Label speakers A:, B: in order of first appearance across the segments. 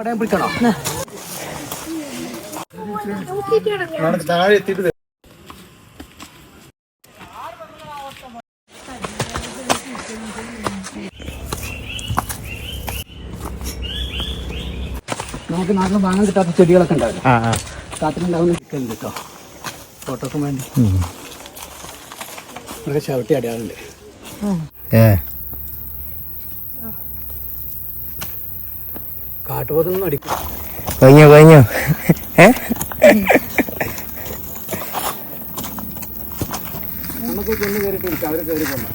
A: പിടിക്കണോ?
B: താഴെ എത്തിയിട്ട് വരാം.
A: നമുക്ക് നാട്ടിൽ വാങ്ങാൻ കിട്ടാത്ത ചെടികളൊക്കെ ഉണ്ടാവില്ല? കാട്ടിലുണ്ടാവുന്ന ചിക്കലുണ്ട് കേട്ടോ. ഫോട്ടോക്കും വേണ്ടി. നമുക്ക് ചവിട്ടി അടയാളുണ്ട്
C: ഏ.
A: കാട്ടുപോതൊന്നും അടിക്കും.
C: കഴിഞ്ഞോ കഴിഞ്ഞോ? ഏ?
A: നമുക്ക് കൊന്നു കയറിയിട്ട് അവർ കയറി പോകണം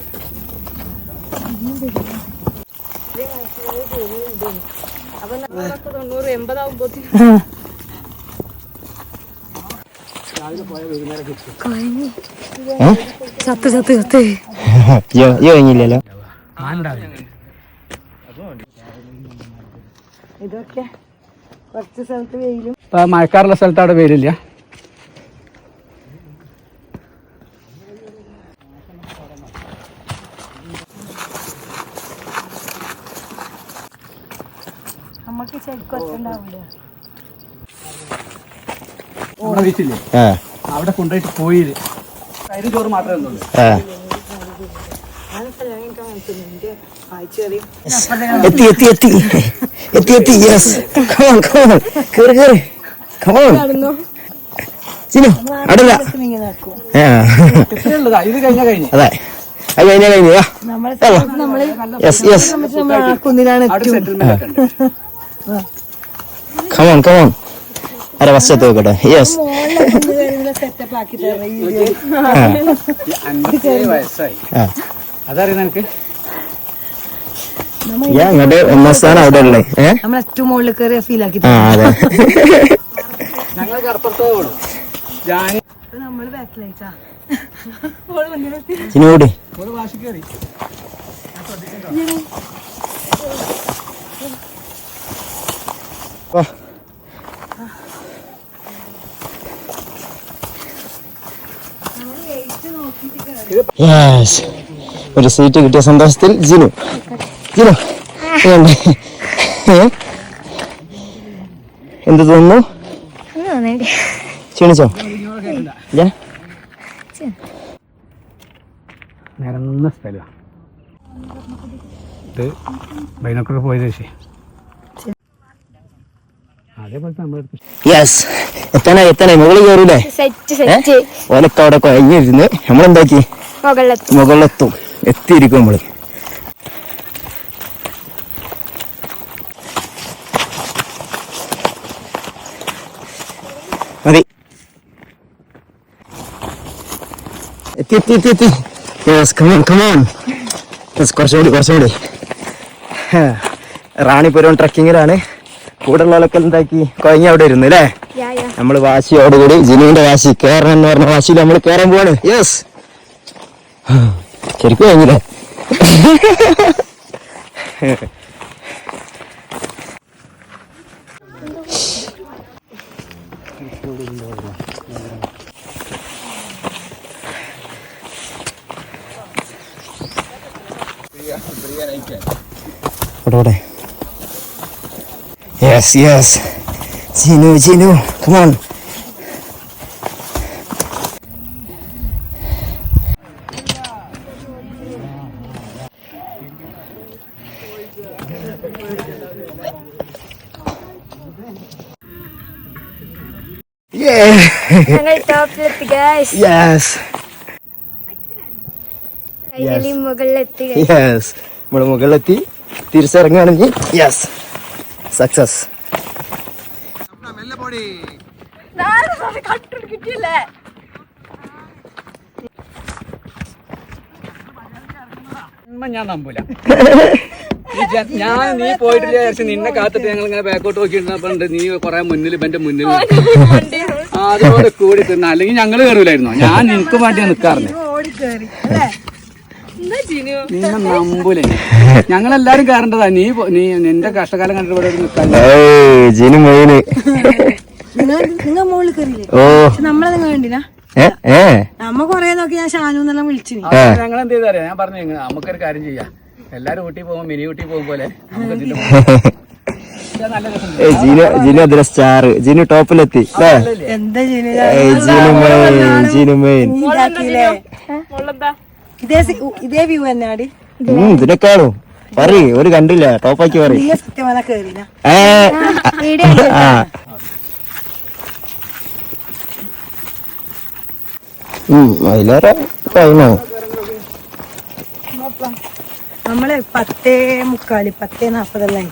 D: ചത്ത് ചത്ത് ചത്ത്
C: യോ യോ കഴിഞ്ഞില്ലല്ലോ
D: ഇതൊക്കെ കുറച്ച് സ്ഥലത്ത് വെയിലും.
A: ഇപ്പൊ മഴക്കാറുള്ള സ്ഥലത്ത് അവിടെ വെയിലില്ല.
D: നമുക്ക് ശരിക്കും
A: അവിടെ കൊണ്ടുപോയിട്ട് പോയി. കരി ചോറ് മാത്രമേ ഉള്ളൂ.
C: എത്തി എത്തി എത്തി. എത്തി എത്തി. യെസ് കമോൺ കമോൺ കേറി കേറി. കമോൺ ചിനു അടില്ല അതെ. അത് കഴിഞ്ഞ കഴിഞ്ഞു. യെസ് യെസ്
D: നമ്മൾ ആ കുന്നിലാണ്
A: അവിടെ സെറ്റിൽമെന്റ് ഉണ്ട്.
C: കമോൺ കമോൺ അരെ എത്തി നോക്കട്ടെ യെസ്
D: സെറ്റപ്പ് ആക്കി
A: അൻപത്തിയേഴ് വയസ്സായി.
C: ആ
A: അതറിയാം നിനക്ക്
C: ഞാൻ ഒന്നാം സ്ഥാനം അവിടെ ഉള്ളേ.
D: നമ്മൾ ഏറ്റവും മുകളിൽ കയറിയ ഫീൽ ആക്കി
C: ആ അതെ.
A: ഞങ്ങൾ കടപ്പുറത്തോ പോണു ജാനി
D: നമ്മൾ ബാക്കിലേച്ചാ
C: ചിനു കൂടി
A: ഒരു വാശി കയറി
C: വാ. യെസ് ഒരു സീറ്റ് കിട്ടിയ സന്തോഷത്തിൽ ജിനു. ജിനു? എന്ത് തോന്നുന്നു? ക്ഷീണിച്ചോ?
A: നിരന്ന സ്ഥലമാണ് ഇത് ബൈനോക്കർ പോയത്
C: യെസ് എത്താനായി എത്താനായി. മുകളിൽ കയറൂലേ? ഓലൊക്കെ അവിടെ കഴിഞ്ഞിരുന്ന്. നമ്മളെന്താക്കി?
D: മുകളിലെത്തും.
C: എത്തിയിരിക്കും നമ്മൾ മതി. എത്തി എത്തി എത്തി എത്തി. യെസ് കമോൺ കമോൺ യെസ് കുറച്ചുകൂടി കുറച്ചുകൂടി. റാണിപുരം ട്രക്കിങ്ങിലാണ്. കൂടെ ഉള്ളവരൊക്കെ എന്താക്കി? കുഴങ്ങി അവിടെ ഇരുന്നു അല്ലേ? നമ്മൾ വാശിയോടുകൂടി ജിനുവിന്റെ വാശി കയറണം എന്ന് പറഞ്ഞ വാശിയിൽ നമ്മൾ കയറാൻ പോവാണ്. യെസ് ശരിക്കും കഴിഞ്ഞില്ലേ ഇവിടെ yes yes Jinu Jinu come on
D: ഞങ്ങൾ ടോപ്പിലെത്തി ഗൈസ്
C: യെസ്
D: ഫൈനലി മുകളിലെത്തി
C: യെസ് നമ്മൾ മുകളിലെത്തി തിരിച്ചിറങ്ങുകയാണെങ്കിൽ യെസ് സക്സസ്
D: കിട്ടിയില്ലേ
A: ഞാൻ നമ്പൂല ഞാൻ നീ പോയിട്ടില്ല വിചാരിച്ചു നിന്നെ കാത്തിട്ട് ഞങ്ങൾ ഇങ്ങനെ ബാക്കോട്ട് നോക്കിയിരുന്നപ്പോണ്ട് നീ കൊറേ മുന്നിൽ എന്റെ മുന്നിൽ അതുപോലെ കൂടി തിന്ന. അല്ലെങ്കിൽ ഞങ്ങൾ കയറൂലായിരുന്നു ഞാൻ നിനക്ക് വേണ്ടിയാ നിക്കാറുണ്ട്.
D: ഓടിക്കേറി അല്ലേ? എന്താ ജിനു?
A: നിന്നെ നമ്പൂലേ. ഞങ്ങളെല്ലാരും കയറേണ്ടതാ നീ നീ നിന്റെ കഷ്ടകാലം കണ്ടിട്ട് ഇവിടെ
C: ജിനു മെയിന്.
D: കയറിയില്ലേ
C: ഓ.
D: കണ്ടില്ല. നമ്മ കൊറേ നോക്കി ഞാൻ
A: ഞങ്ങൾ എന്ത് ഞാൻ പറഞ്ഞു നമുക്കൊരു കാര്യം ചെയ്യാം. എല്ലാരും ഊട്ടി പോകുമ്പോ മിനി ഊട്ടി പോകും പോലെ. നമുക്ക്
C: ജീനു ജീനു അതിലെ സ്റ്റാർ ജീനു ടോപ്പിലെത്തി
D: ഇതേ വ്യൂ തന്നെയാടി
C: ഉം ഇതിനെക്കാളും. പറയ് ഒരു കണ്ടില്ല ടോപ്പാക്കി പറ
D: നീ സത്യമാല കേറിന
C: ആ ഉം അതിലേറെ കഴിഞ്ഞോ
D: നമ്മൾ പത്തേ മുക്കാൽ പത്തേ നാപ്പതെല്ലാം ആയി.